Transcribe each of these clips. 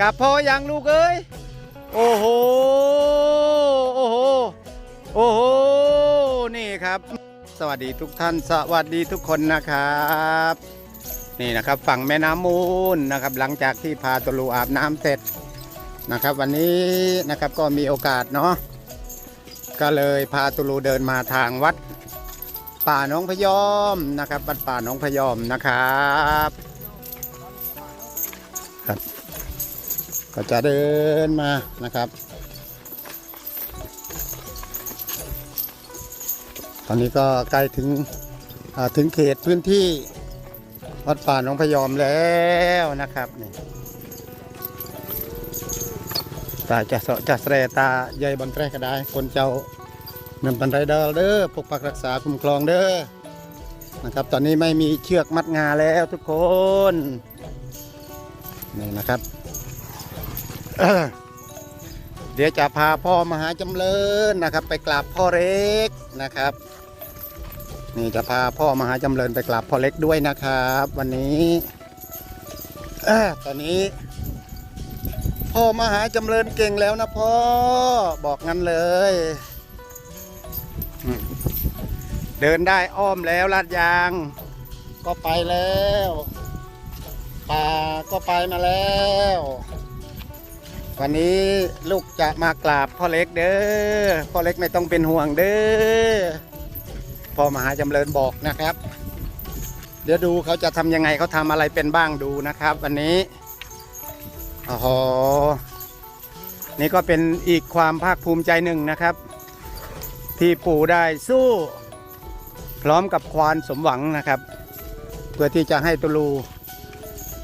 กลับพ่อยังลูกเอ้ย โอ้โห โอ้โห โอ้โห นี่ครับ สวัสดีทุกท่าน สวัสดีทุกคนนะครับ นี่นะครับฝั่งแม่น้ำมูลนะครับ หลังจากที่พาตวลูอาบน้ำเสร็จนะครับ วันนี้นะครับก็มีโอกาสเนาะ ก็เลยพาตุลูเดินมาทางวัดป่าน้องพยอมนะครับวัดป่าน้องพยอมนะครับครับ ก็จะเดินมานะครับ ตอนนี้ก็ใกล้ถึงถึงเขตพื้นที่วัดป่าหน้องพยอมแล้วนะครับนี่ตาจะสจะเสรตาใหญ่บันแรก็ได้คนเจ้านำบันไรเดอเด้อปกปักรักษาคุ้มครองเด้อนะครับ ตอนนี้ไม่มีเชือกมัดงาแล้วทุกคนนี่นะครับ เดี๋ยวจะพาพ่อมหาจำเริญนะครับ ไปกราบพ่อเล็กนะครับ นี่จะพาพ่อมหาจำเริญไปกราบพ่อเล็กด้วยนะครับ วันนี้เออตอนนี้ พ่อมหาจำเริญเก่งแล้วนะพ่อบอกงั้นเลย เดินได้อ้อมแล้วลาดยาง ก็ไปแล้วป่าก็ไปมาแล้ว วันนี้ลูกจะมากราบพ่อเล็กเด้อพ่อเล็กไม่ต้องเป็นห่วงเด้อพ่อมหาจำเริญบอกนะครับ เดี๋ยวดูเขาจะทำยังไงเขาทำอะไรเป็นบ้างดูนะครับ วันนี้โอ้โหนี่ก็เป็นอีกความภาคภูมิใจหนึ่งนะครับ ที่ปู่ได้สู้ พร้อมกับควานสมหวังนะครับ เพื่อที่จะให้ตุลู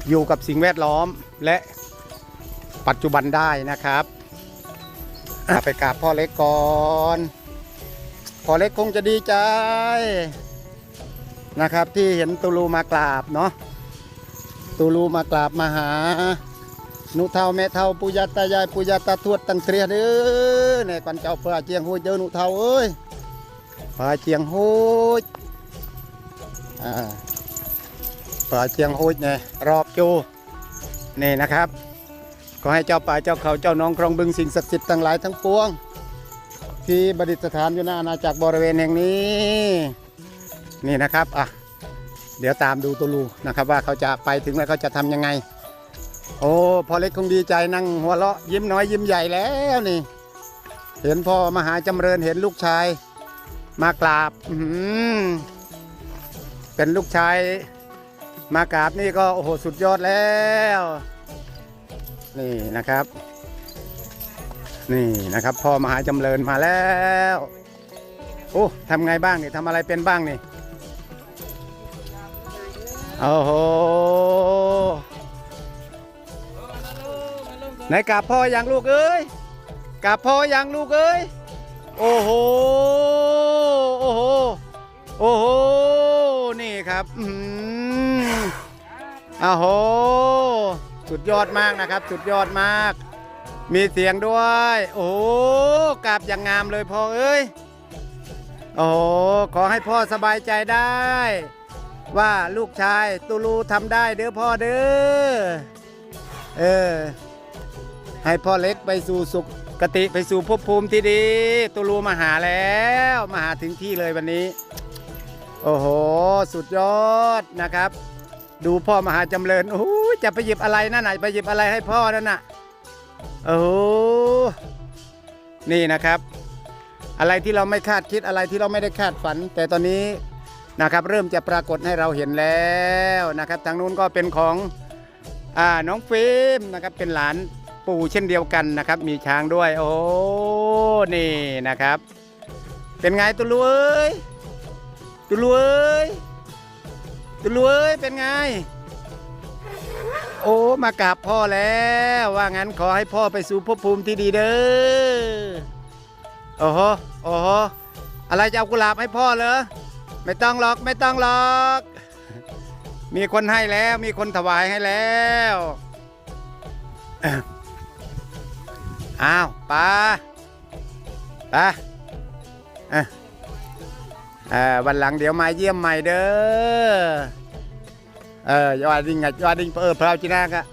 อยู่กับสิ่งแวดล้อมและ ปัจจุบันได้นะครับอะไปกราบพ่อเล็กก่อนพ่อเล็กคงจะดีใจนะครับ ที่เห็นตูลูมากราบเนาะตูลูมากราบมาหานุเท่าแม่เท่าปุยาตายายปุยาตาทวดตังเตรียเด้อเนี่ยก่อนเจ้าพระเจียงหูยเจอนุเท่าเอ้ยพระเจียงหูยอ่าพระเจียงหูยเนี่ยรอบจูนี่นะครับ ขอให้เจ้าป่าเจ้าเขาเจ้าน้องครองบึงสิ่งศักดิ์สิทธิ์ทั้งหลายทั้งปวง ที่ประดิษฐานอยู่ในอาณาจักรบริเวณแห่งนี้ นี่นะครับอะเดี๋ยวตามดูตัวลูนะครับ ว่าเขาจะไปถึงแล้วเขาจะทำยังไง โอ้พ่อเล็กคงดีใจนั่งหัวเราะยิ้มน้อยยิ้มใหญ่แล้วนี่ เห็นพ่อมหาจำเริญเห็นลูกชาย มากราบอืเป็นลูกชายมากราบนี่ก็โอ้โหสุดยอดแล้ว นี่นะครับ นี่นะครับ พ่อมหาจำเริญมาแล้วโอ้ทำไงบ้างนี่ทำอะไรเป็นบ้างนี่โอ้โหไหนกราบพ่อยังลูกเอ้ยกราบพ่อยังลูกเอ้ยโอ้โหโอ้โหโอ้โหนี่ครับอืมอ้าโห สุดยอดมากนะครับ สุดยอดมาก มีเสียงด้วย โอ้กราบอย่างงามเลยพ่อเอ้ยโอ้ขอให้พ่อสบายใจได้ ว่าลูกชายตูลูทำได้เด้อพ่อเด้อเออให้พ่อเล็กไปสู่สุขกติไปสู่ภพภูมิที่ดีตูลูมาหาแล้วมาหาถึงที่เลยวันนี้ โอ้โห สุดยอดนะครับ ดูพ่อมหาจำเริญโอ้ จะไปหยิบอะไรนั่นน่ะไปหยิบอะไรให้พ่อนั่นน่ะโอ้โหนี่นะครับ อะไรที่เราไม่คาดคิดอะไรที่เราไม่ได้คาดฝัน แต่ตอนนี้นะครับเริ่มจะปรากฏให้เราเห็นแล้วนะครับ ทางนู้นก็เป็นของอ่าน้องฟิล์มนะครับเป็นหลานปู่เช่นเดียวกันนะครับ มีช้างด้วย โอ้นี่นะครับ เป็นไงตุลุเอ้ยตุลุเอ้ยตุลุเอ้ยเป็นไง โอ้มากราบพ่อแล้ว ว่างั้นขอให้พ่อไปสู่ภพภูมิที่ดีเด้อโอ้โหโอ้โหอะไรจะเอากุหลาบให้พ่อเหรอไม่ต้องหรอกไม่ต้องหรอก มีคนให้แล้วมีคนถวายให้แล้วอ้าวไป้าป้าอ้ยเออวันหลังเดี๋ยวมาเยี่ยมใหม่เด้อ เอออยาว่าดิ่งไงอยาว่าดิ่งเออพระเจ้าจีนากะ